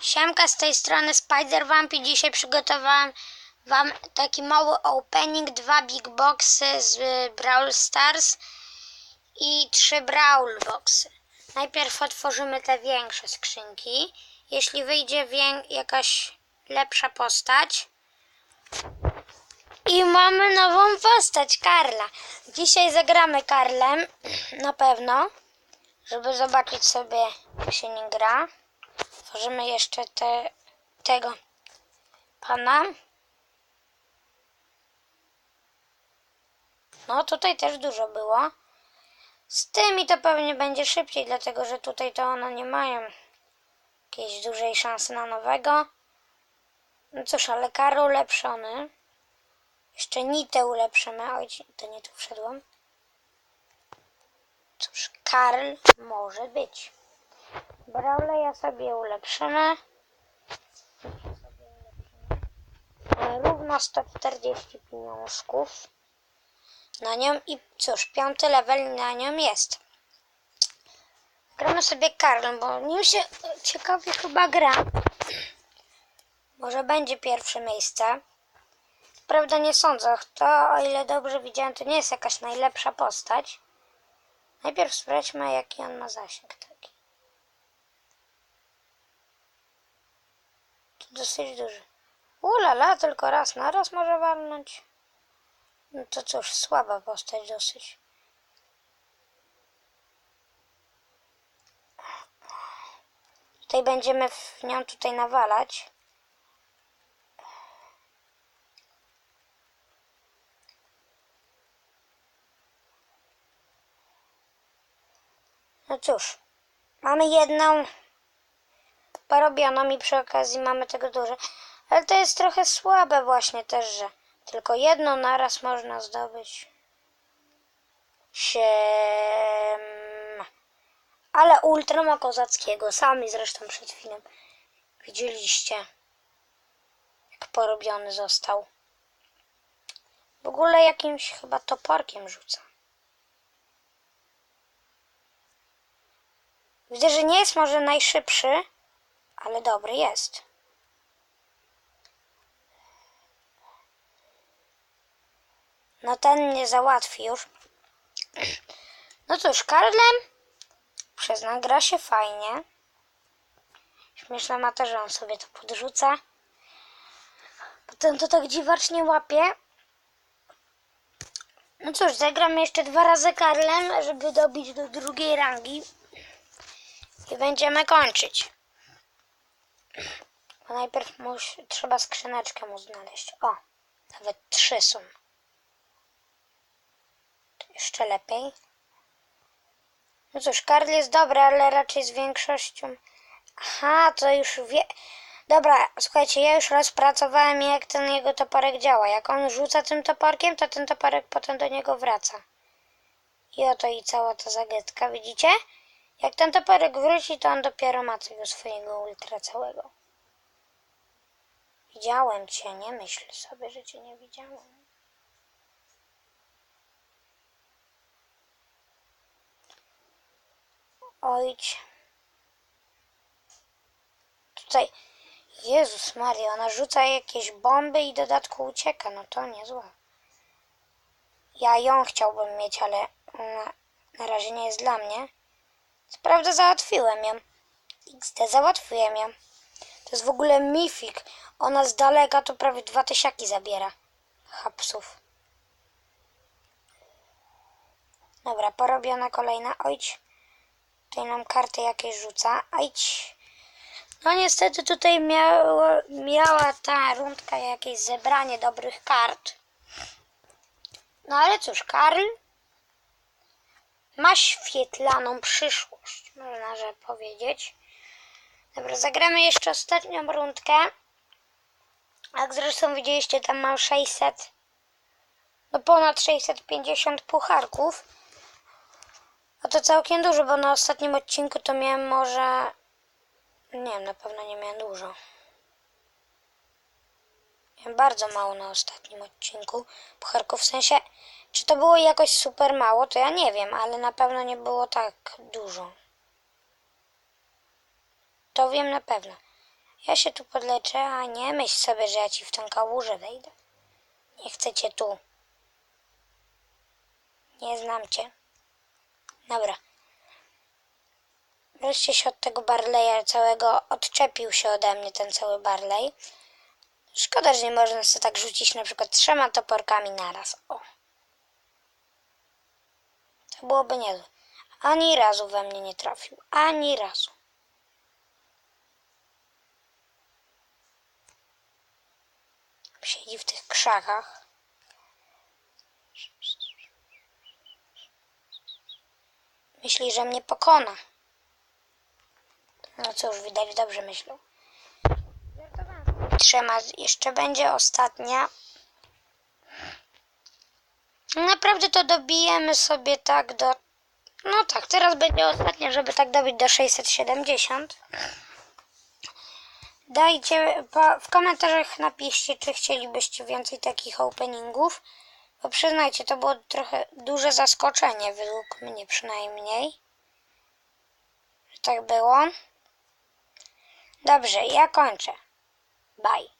Siemka z tej strony Spider Vamp i dzisiaj przygotowałam wam taki mały opening, dwa big boxy z Brawl Stars i trzy Brawl Boxy. Najpierw otworzymy te większe skrzynki. Jeśli wyjdzie jakaś lepsza postać. I mamy nową postać, Karla. Dzisiaj zagramy Karlem, na pewno, żeby zobaczyć sobie, jak się nie gra. Tworzymy jeszcze te, tego pana. No, tutaj też dużo było. Z tymi to pewnie będzie szybciej, dlatego że tutaj to one nie mają jakiejś dużej szansy na nowego. No cóż, ale Karol ulepszony. Jeszcze Nitę ulepszymy. Oj, to nie tu wszedłem. Cóż, Karl może być. Brawleya sobie ulepszymy. E, Równo 140 pieniążków na nią i cóż, piąty level na nią jest. Gramy sobie Karlem, bo nim się ciekawie chyba gra. Może będzie pierwsze miejsce. Prawda nie sądzę. To, o ile dobrze widziałem, to nie jest jakaś najlepsza postać. Najpierw sprawdźmy, jaki on ma zasięg taki. To dosyć duży. Ulala, tylko raz na raz może walnąć. No to cóż, słaba postać dosyć. Tutaj będziemy w nią tutaj nawalać. No cóż, mamy jedną porobioną i przy okazji mamy tego dużo. Ale to jest trochę słabe właśnie też, że tylko jedną naraz można zdobyć. Siem. Ale ultra ma kozackiego. Sami zresztą przed chwilą widzieliście, jak porobiony został. W ogóle jakimś chyba toporkiem rzuca. Widzę, że nie jest może najszybszy, ale dobry jest. No ten nie załatwi już. No cóż, Karlem przyznam, gra się fajnie. Śmieszne ma to, że on sobie to podrzuca. Potem to tak dziwacznie łapie. No cóż, zagramy jeszcze dwa razy Karlem, żeby dobić do drugiej rangi. I będziemy kończyć. Bo najpierw mus, trzeba skrzyneczkę mu znaleźć. O, nawet trzy są. Jeszcze lepiej. No cóż, Karl jest dobry, ale raczej z większością. Aha, to już wie. Dobra, słuchajcie, ja już rozpracowałem jak ten jego toporek działa. Jak on rzuca tym toporkiem, to ten toporek potem do niego wraca. I oto i cała ta zagadka, widzicie? Jak ten toporek wróci, to on dopiero ma tego swojego ultra całego. Widziałem cię, nie myśl sobie, że cię nie widziałem. Ojdź. Tutaj, Jezus Maria, ona rzuca jakieś bomby i dodatku ucieka, no to niezłe. Ja ją chciałbym mieć, ale ona na razie nie jest dla mnie. Co prawda załatwiłem ją. XD, załatwiłem ją. To jest w ogóle mifik. Ona z daleka to prawie dwa tysiaki zabiera. Hapsów. Dobra, porobiona kolejna. Ojdź. Tutaj nam karty jakieś rzuca. Ajdź. No niestety tutaj miało, miała ta rundka jakieś zebranie dobrych kart. No ale cóż, Karl ma świetlaną przyszłość, można że powiedzieć. Dobra, zagramy jeszcze ostatnią rundkę. Jak zresztą widzieliście, tam mam 600, no ponad 650 pucharków. A to całkiem dużo, bo na ostatnim odcinku to miałem może... Nie wiem, na pewno nie miałem dużo. Miałem bardzo mało na ostatnim odcinku pucharków, w sensie... Czy to było jakoś super mało, to ja nie wiem, ale na pewno nie było tak dużo. To wiem na pewno. Ja się tu podleczę, a nie myśl sobie, że ja ci w tą kałużę wejdę. Nie chcę cię tu. Nie znam cię. Dobra. Wreszcie się od tego Barleya całego odczepił się ode mnie ten cały Barley. Szkoda, że nie można sobie tak rzucić na przykład trzema toporkami naraz. O. Byłoby niezłe. Ani razu we mnie nie trafił. Ani razu. Siedzi w tych krzakach. Myśli, że mnie pokona. No cóż, widać dobrze myślał. Trzema jeszcze będzie ostatnia. Naprawdę to dobijemy sobie tak do. No tak, teraz będzie ostatnia, żeby tak dobić do 670. Dajcie w komentarzach napiszcie, czy chcielibyście więcej takich openingów. Bo przyznajcie, to było trochę duże zaskoczenie, według mnie przynajmniej. Że tak było. Dobrze, ja kończę. Bye.